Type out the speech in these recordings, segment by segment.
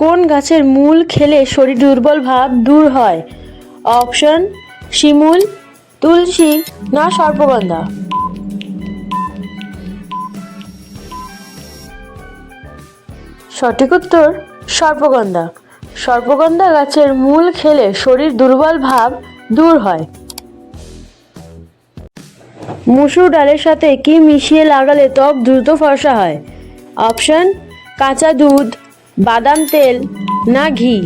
কোন গাছের মূল খেলে শরীর দুর্বল ভাব দূর হয়? অপশন, শিমুল, তুলসী, না সর্পগন্ধা? সঠিক উত্তর, সর্পগন্ধা। সর্পগন্ধা গাছের মূল খেলে শরীর দুর্বল ভাব দূর হয়। মুসুর ডালের সাথে কি মিশিয়ে লাগালে ত্বক দ্রুত ফর্সা হয়? অপশন, কাঁচা দুধ বাদাম তেল, না ঘি।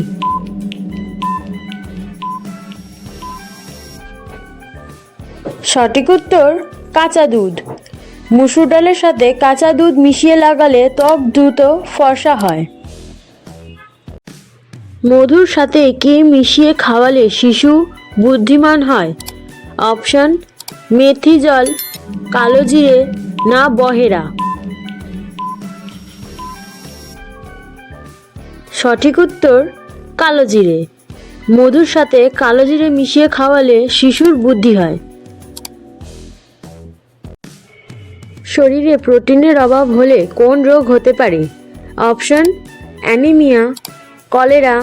সঠিক উত্তর, কাঁচা দুধ। মুসুর ডালের সাথে কাঁচা দুধ মিশিয়ে লাগালে ত্বক দ্রুত ফর্সা হয়। মধুর সাথে কি মিশিয়ে খাওয়ালে শিশু বুদ্ধিমান হয়। অপশন, মেথি জল, কালো জিরে, না বহেরা। সঠিক উত্তর কালো জিরে। মধুর সাথে কালো জিরে মিশিয়ে খাওয়ালে শিশুর বুদ্ধি হয়। শরীরে প্রোটিনের অভাব হলে কোন রোগ হতে পারে? অপশন, অ্যানিমিয়া, কলেরা,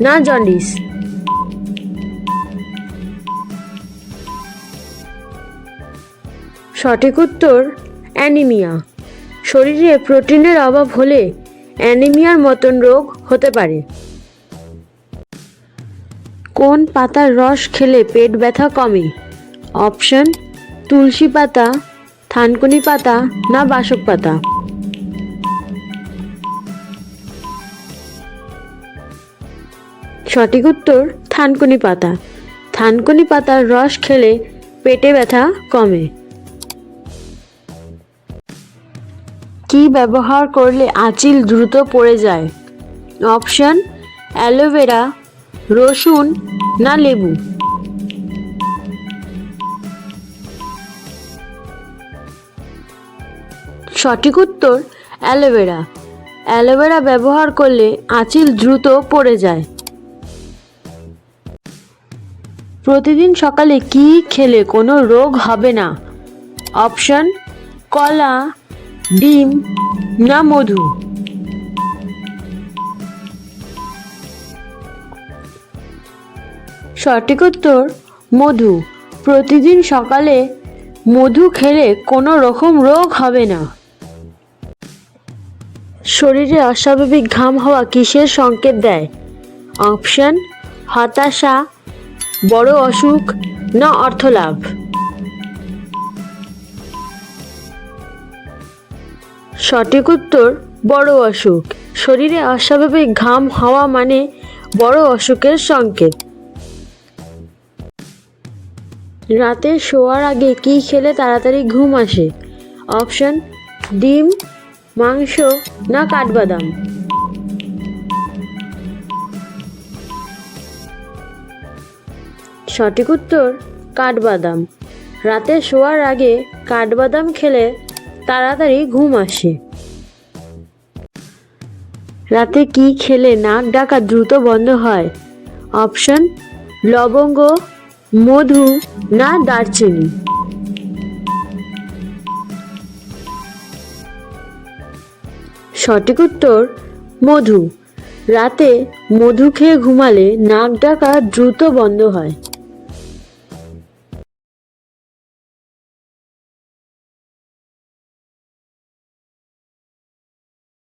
না জন্ডিস। সঠিক উত্তর, অ্যানিমিয়া। শরীরে প্রোটিনের অভাব হলে অ্যানিমিয়ার মতন রোগ হতে পারে। কোন পাতার রস খেলে পেট ব্যথা কমে? অপশন, তুলসী পাতা, থানকুনি পাতা না বাসক পাতা? সঠিক উত্তর, থানকুনি পাতা। থানকুনি পাতার রস খেলে পেটে ব্যথা কমে। কি ব্যবহার করলে আঁচিল দ্রুত পড়ে যায়? অপশন অ্যালোভেরা রসুন না লেবু? সঠিক উত্তর অ্যালোভেরা অ্যালোভেরা ব্যবহার করলে আঁচিল দ্রুত পড়ে যায়। প্রতিদিন সকালে কি খেলে কোনো রোগ হবে না? অপশন, কলা ডিম না মধু? সঠিক উত্তর, মধু। প্রতিদিন সকালে মধু খেলে কোনো রকম রোগ হবে না। শরীরে অস্বাভাবিক ঘাম হওয়া কিসের সংকেত দেয়? অপশন, হতাশা, বড় অসুখ না অর্থলাভ? সঠিক উত্তর, বড় অসুখ। শরীরে অস্বাভাবিক ঘাম হওয়া মানে বড় অসুখের সংকেত। রাতে শোয়ার আগে কি খেলে তাড়াতাড়ি ঘুম আসে? অপশন, ডিম, মাংস না কাঠবাদাম। সঠিক উত্তর, কাঠবাদাম। রাতে শোয়ার আগে কাঠবাদাম খেলে তাড়াতাড়ি ঘুম আসে। রাতে কি খেলে নাক ডাকা দ্রুত বন্ধ হয়? অপশন, লবঙ্গ, মধু না দারচিনি। সঠিক উত্তর, মধু। রাতে মধু খেয়ে ঘুমালে নাক ডাকা দ্রুত বন্ধ হয়।